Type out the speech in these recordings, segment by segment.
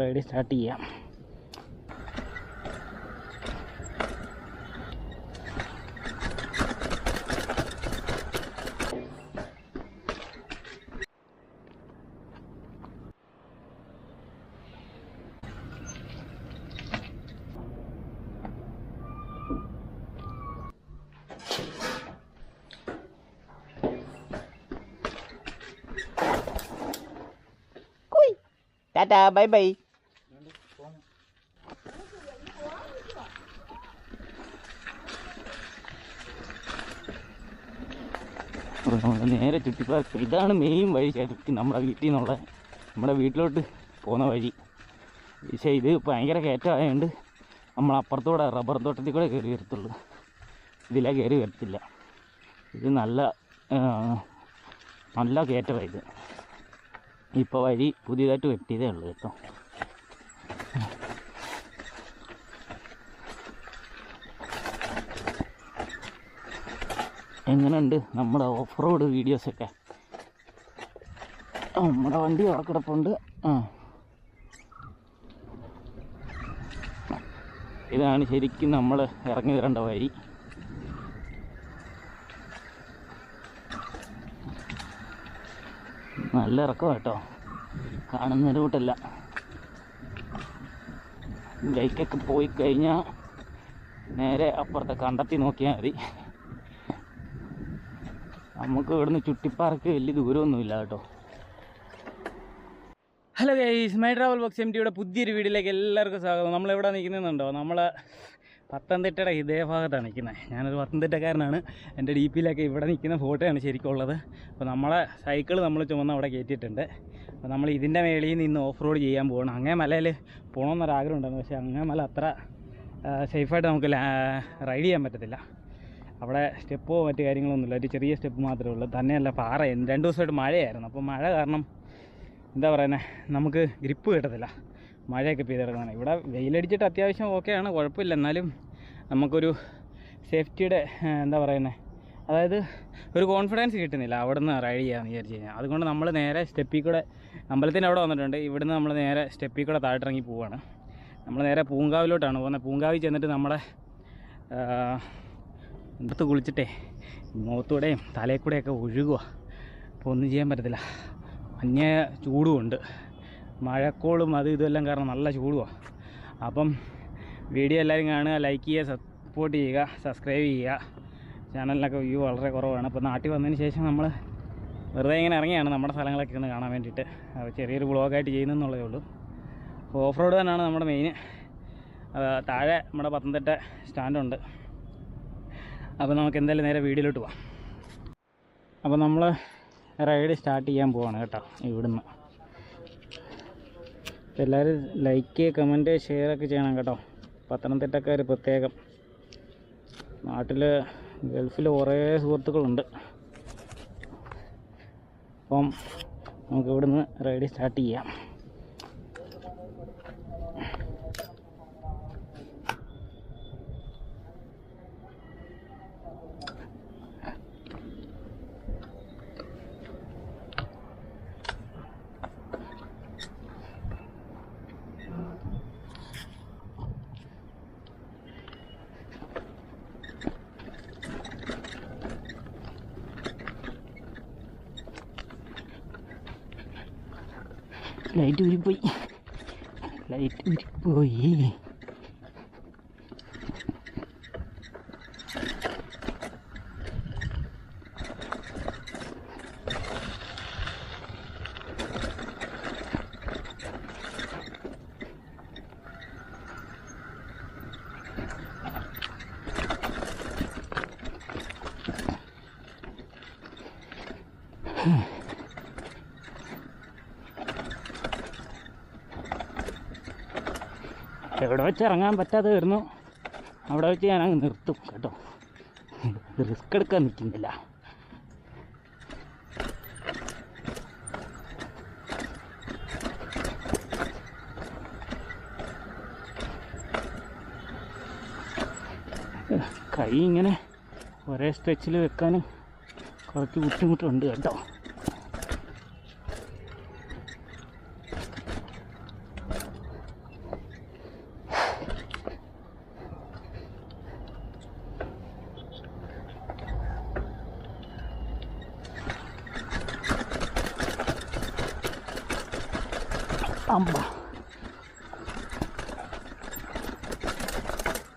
Ride start ചെയ്യാം tata bye bye നമ്മൾ നേരെ ചുറ്റിപ്പാർക്ക്. ഇതാണ് മെയിൻ വഴി ശരിക്കും നമ്മുടെ വീട്ടിൽ നിന്നുള്ള നമ്മുടെ വീട്ടിലോട്ട് പോകുന്ന വഴി. പക്ഷേ ഇത് ഭയങ്കര കയറ്റമായതുകൊണ്ട് നമ്മൾ അപ്പുറത്തൂടെ റബ്ബർ തോട്ടത്തിൽ കൂടെ കയറി വരത്തുള്ളൂ. ഇതിലെ കയറി വരത്തില്ല. ഇത് നല്ല നല്ല കയറ്റമാണ് ഇത്. ഇപ്പോൾ വഴി പുതിയതായിട്ട് വെട്ടിയതേ ഉള്ളൂ കേട്ടോ. എങ്ങനെയുണ്ട് നമ്മുടെ ഓഫ് റോഡ് വീഡിയോസൊക്കെ നമ്മുടെ വണ്ടി അവിടെ കിടപ്പുണ്ട് ആ. ഇതാണ് ശരിക്കും നമ്മൾ ഇറങ്ങി വരേണ്ട വഴി. നല്ല ഇറക്കം കേട്ടോ കാണുന്ന റൂട്ടല്ല ബൈക്കൊക്കെ പോയി കഴിഞ്ഞാൽ നേരെ അപ്പുറത്തെ കണ്ടെത്തി നോക്കിയാൽ മതി. നമുക്ക് ഇവിടുന്ന് ചുട്ടിപ്പാറക്ക് വലിയ ദൂരമൊന്നുമില്ല കേട്ടോ. Hello guys my travel box M ടിയുടെ പുതിയൊരു വീഡിയോയിലേക്ക് എല്ലാവർക്കും സ്വാഗതം. നമ്മൾ നമ്മളെവിടെ നിൽക്കുന്നുണ്ടോ നമ്മൾ പത്തനംതിട്ടയുടെ ഇതേ ഭാഗത്താണ് നിൽക്കുന്നത്. ഞാനൊരു പത്തനംതിട്ടക്കാരനാണ്. എന്റെ ഡി പിയിലൊക്കെ ഇവിടെ നിൽക്കുന്ന ഫോട്ടോയാണ് ശരിക്കും ഉള്ളത് അപ്പോൾ നമ്മളെ സൈക്കിൾ നമ്മൾ ചുമന്ന് അവിടെ കയറ്റിയിട്ടുണ്ട്. അപ്പോൾ നമ്മൾ ഇതിന്റെ മേളിൽ നിന്ന് ഓഫ് റോഡ് ചെയ്യാൻ പോകണം അങ്ങേ മലയിൽ പോകണമെന്നൊരാഗ്രഹം ഉണ്ടായിരുന്നു പക്ഷേ അങ്ങേ മല അത്ര സേഫായിട്ട് നമുക്ക് റൈഡ് ചെയ്യാൻ പറ്റത്തില്ല. അവിടെ സ്റ്റെപ്പോ മറ്റു കാര്യങ്ങളൊന്നുമില്ല. ഒരു ചെറിയ സ്റ്റെപ്പ് മാത്രമേ ഉള്ളൂ. തന്നെയല്ല പാറ രണ്ട് ദിവസമായിട്ട് മഴയായിരുന്നു. അപ്പോൾ മഴ കാരണം എന്താ പറയുന്നത് നമുക്ക് ഗ്രിപ്പ് കിട്ടത്തില്ല. മഴയൊക്കെ പെയ്തിറങ്ങുന്നതാണ്. ഇവിടെ വെയിലടിച്ചിട്ട് അത്യാവശ്യം ഓക്കെയാണ് കുഴപ്പമില്ല. എന്നാലും നമുക്കൊരു സേഫ്റ്റിയുടെ എന്താ പറയുന്നത് അതായത് ഒരു കോൺഫിഡൻസ് കിട്ടുന്നില്ല അവിടെ നിന്ന് റൈഡ് ചെയ്യാമെന്ന് വിചാരിച്ച് കഴിഞ്ഞാൽ. അതുകൊണ്ട് നമ്മൾ നേരെ സ്റ്റെപ്പിൽ കൂടെ അമ്പലത്തിന്റെ അവിടെ വന്നിട്ടുണ്ട്. ഇവിടുന്ന് നമ്മൾ നേരെ സ്റ്റെപ്പിൽ കൂടെ താഴ്ത്തിറങ്ങി പോവുകയാണ് നമ്മൾ നേരെ പൂങ്കാവിലോട്ടാണ് പോകുന്നത്. പൂങ്കാവിൽ ചെന്നിട്ട് നമ്മുടെ എടുത്ത് കുളിച്ചിട്ടേ മുഖത്തൂടെയും തലയിൽ കൂടെയൊക്കെ ഒഴുകുക അപ്പോൾ ഒന്നും ചെയ്യാൻ പറ്റത്തില്ല. മഞ്ഞ ചൂടുമുണ്ട്. മഴക്കോളും അത് ഇതുമെല്ലാം കാരണം നല്ല ചൂടുമാണ് അപ്പം വീഡിയോ എല്ലാവരും കാണുക ലൈക്ക് ചെയ്യുക സപ്പോർട്ട് ചെയ്യുക സബ്സ്ക്രൈബ് ചെയ്യുക. ചാനലിനൊക്കെ വ്യൂ വളരെ കുറവാണ്. അപ്പോൾ നാട്ടിൽ വന്നതിന് ശേഷം നമ്മൾ വെറുതെ ഇങ്ങനെ ഇറങ്ങിയാണ് നമ്മുടെ സ്ഥലങ്ങളൊക്കെ ഒന്ന് കാണാൻ വേണ്ടിയിട്ട്. അപ്പോൾ ചെറിയൊരു ബ്ലോഗായിട്ട് ചെയ്യുന്നതെന്നുള്ളതേ ഉള്ളൂ. അപ്പോൾ ഓഫ് റോഡ് തന്നെയാണ് നമ്മുടെ മെയിൻ താഴെ നമ്മുടെ പത്തനംതിട്ട സ്റ്റാൻഡുണ്ട് അപ്പോൾ നമുക്ക് എന്തായാലും നേരെ വീടിലോട്ട് പോവാം. അപ്പോൾ നമ്മൾ റൈഡ് സ്റ്റാർട്ട് ചെയ്യാൻ പോവാണ് കേട്ടോ ഇവിടുന്ന്. എല്ലാവരും ലൈക്ക് കമന്റ് ഷെയറൊക്കെ ചെയ്യണം കേട്ടോ. പത്തനംതിട്ടക്കാർ പ്രത്യേകം. നാട്ടിൽ ഗൾഫിൽ കുറേ സുഹൃത്തുക്കളുണ്ട്. അപ്പം നമുക്ക് ഇവിടുന്ന് റൈഡ് സ്റ്റാർട്ട് ചെയ്യാം. 来 do the boy. Like boy. എവിടെ വെച്ച് ഇറങ്ങാൻ പറ്റാതെ വരുന്നു അവിടെ വെച്ച് ഞാൻ അങ്ങ് നിർത്തും കേട്ടോ. റിസ്ക് എടുക്കാൻ നിൽക്കുന്നില്ല. കൈ ഇങ്ങനെ ഒരേ സ്ട്രെച്ചിൽ വെക്കാനും കുറച്ച് ബുദ്ധിമുട്ടുണ്ട് കേട്ടോ.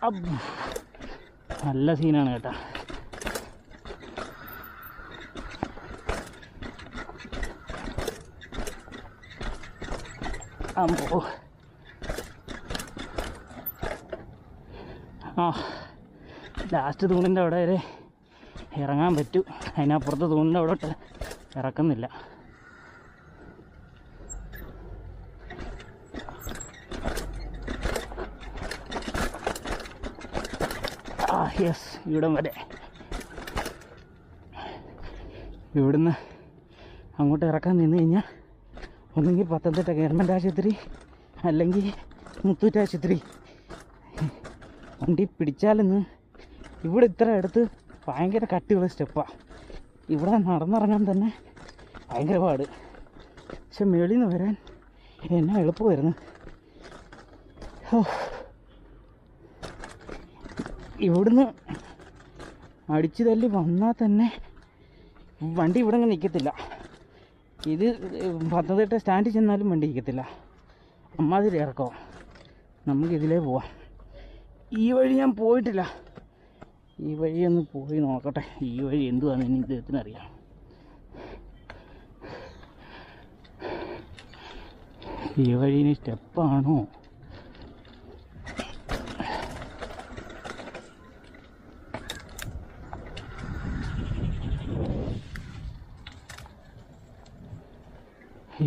അബ് നല്ല സീനാണ് കേട്ടാ. അമ്പോ ആ ലാസ്റ്റ് തൂണിന്റെ അവിടെ വരെ ഇറങ്ങാൻ പറ്റൂ. അതിനപ്പുറത്ത് തൂണിന്റെ അവിടെ ഇറക്കുന്നില്ല ആ യെസ് ഇവിടം വരെ. ഇവിടുന്ന് അങ്ങോട്ട് ഇറക്കാൻ നിന്ന് കഴിഞ്ഞാൽ ഒന്നെങ്കിൽ പത്തനംതിട്ട ഗവൺമെന്റ് ആശുപത്രി അല്ലെങ്കിൽ മുത്തൂറ്റ് ആശുപത്രി. വണ്ടി പിടിച്ചാലെന്ന് ഇവിടെ ഇത്ര അടുത്ത് ഭയങ്കര കട്ടിയുള്ള സ്റ്റെപ്പാണ് ഇവിടെ നടന്നിറങ്ങാൻ തന്നെ ഭയങ്കര പാട്. പക്ഷെ മേളിൽ നിന്ന് വരാൻ എന്നാ എളുപ്പമായിരുന്നു. ഹോ. ഇവിടുന്ന് അടിച്ചു തല്ലി വന്നാൽ തന്നെ വണ്ടി ഇവിടെ അങ്ങ് നിൽക്കത്തില്ല ഇത് പത്തനംതിട്ട സ്റ്റാൻഡിൽ ചെന്നാലും വണ്ടി നിൽക്കത്തില്ല അമ്മാതിരി ഇറക്കോ നമുക്കിതിലേ പോവാം. ഈ വഴി ഞാൻ പോയിട്ടില്ല. ഈ വഴി ഒന്ന് പോയി നോക്കട്ടെ. ഈ വഴി എന്തുവാന്ന് ഇനി ഇദ്ദേഹത്തിന് അറിയാം ഈ വഴി ഇനി സ്റ്റെപ്പാണോ?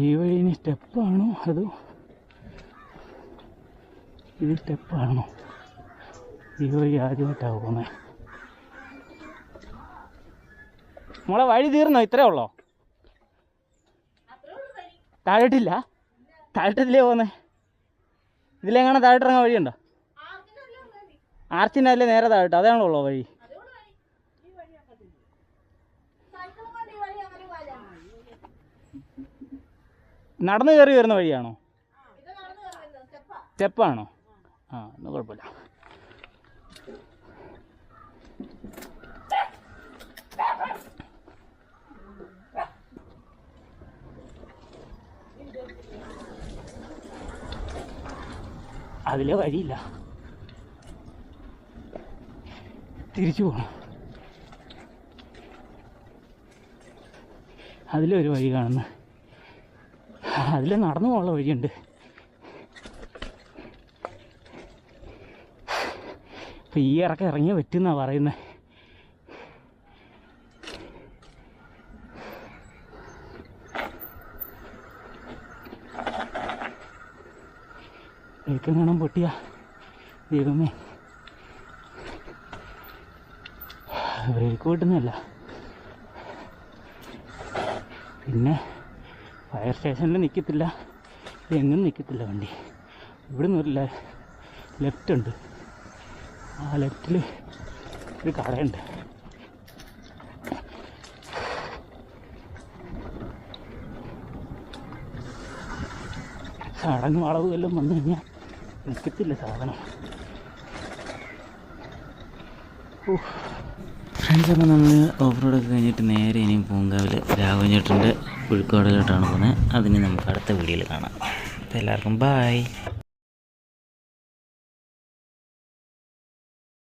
ഈ വഴി ഇനി സ്റ്റെപ്പാണോ? അതോ ഇത് സ്റ്റെപ്പാണോ? ഈ വഴി ആദ്യമായിട്ടാണ് പോകുന്നത് നമ്മളെ വഴി തീർന്നോ? ഇത്രേ ഉള്ളോ? താഴോട്ടില്ല. താഴോട്ടില്ലേ പോകുന്നത് ഇതിലെങ്ങനെ താഴോട്ടിറങ്ങാൻ വഴിയുണ്ടോ? ആർച്ചിന്റെ അല്ലേ നേരെ താഴോട്ട്. അതാണല്ലോ ഉള്ളോ വഴി? നടന്നു കയറി വരുന്ന വഴിയാണോ? സ്റ്റെപ്പാണോ? ആ എന്നാൽ കുഴപ്പമില്ല. അതിലെ വഴിയില്ല. തിരിച്ചു പോകണം അതിലൊരു വഴി കാണുന്നു. അതിൽ നടന്നു പോകാനുള്ള വഴിയുണ്ട്. ഇപ്പം ഈ ഇറക്കം ഇറങ്ങിയ പറ്റുന്നാ പറയുന്നത് കാണാൻ പൊട്ടിയ? ദൈവമേ. ബ്രേക്ക് പിന്നെ ഫയർ സ്റ്റേഷനിൽ നിൽക്കത്തില്ല എങ്ങും നിൽക്കത്തില്ല വണ്ടി. ഇവിടുന്ന് ഒരു ലെഫ്റ്റ് ഉണ്ട്. ആ ലെഫ്റ്റിൽ ഒരു കടയുണ്ട്. ചടങ്ങ് വളവ് എല്ലാം വന്നു കഴിഞ്ഞാൽ നിൽക്കത്തില്ല സാധനം. ഫ്രണ്ട്സ് അപ്പോൾ നമ്മൾ ഓഫ് റോഡൊക്കെ കഴിഞ്ഞിട്ട് നേരെ ഇനിയും പൂങ്കാവിൽ രാഘവഞ്ഞിട്ടുണ്ട് പുഴുക്കോടിലോട്ടാണ് പോകുന്നത്. അതിന് നമുക്ക് അടുത്ത വീഡിയോയിൽ കാണാം. അപ്പോൾ എല്ലാവർക്കും ബായ്